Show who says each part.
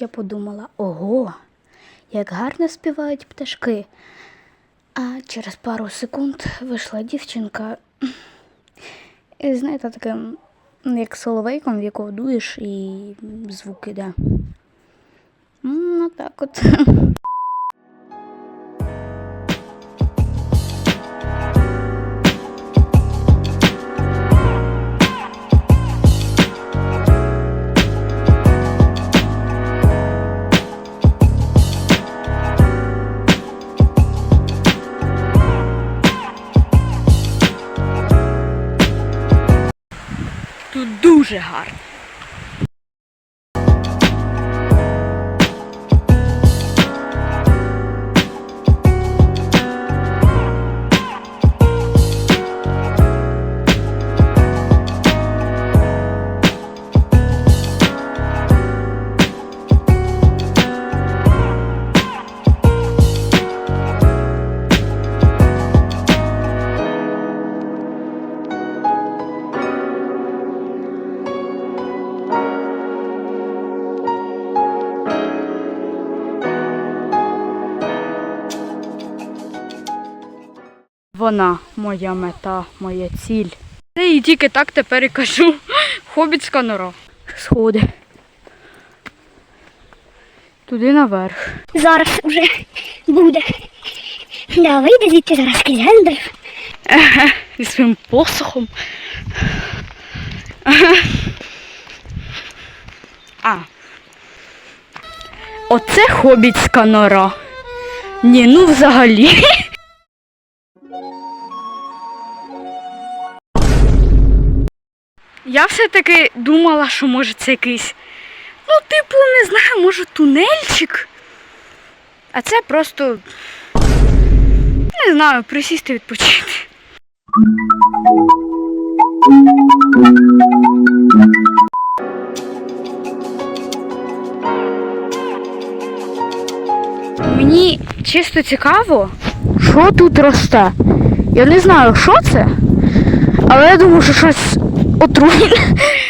Speaker 1: я подумала: ого, як гарно співають пташки. А через пару секунд вийшла дівчинка. І знаєте, таким, як соловейком, в якого дуєш і звук іде. Ну так от.
Speaker 2: Дуже гарно. Вона моя мета, моя ціль. Це і тільки так тепер і кажу. Хобітська нора.
Speaker 1: Сходи.
Speaker 2: Туди наверх.
Speaker 3: Зараз уже буде. Да, вийде звідти зараз Кізендер.
Speaker 2: Зі своїм посохом. А. Оце хобітська нора. Ні, ну взагалі. Я все-таки думала, що може це якийсь. Ну, типу, не знаю, може тунельчик. А це просто. Не знаю, присісти відпочити. Мені чисто цікаво, що тут росте. Я не знаю, що це, але я думаю, що щось outro.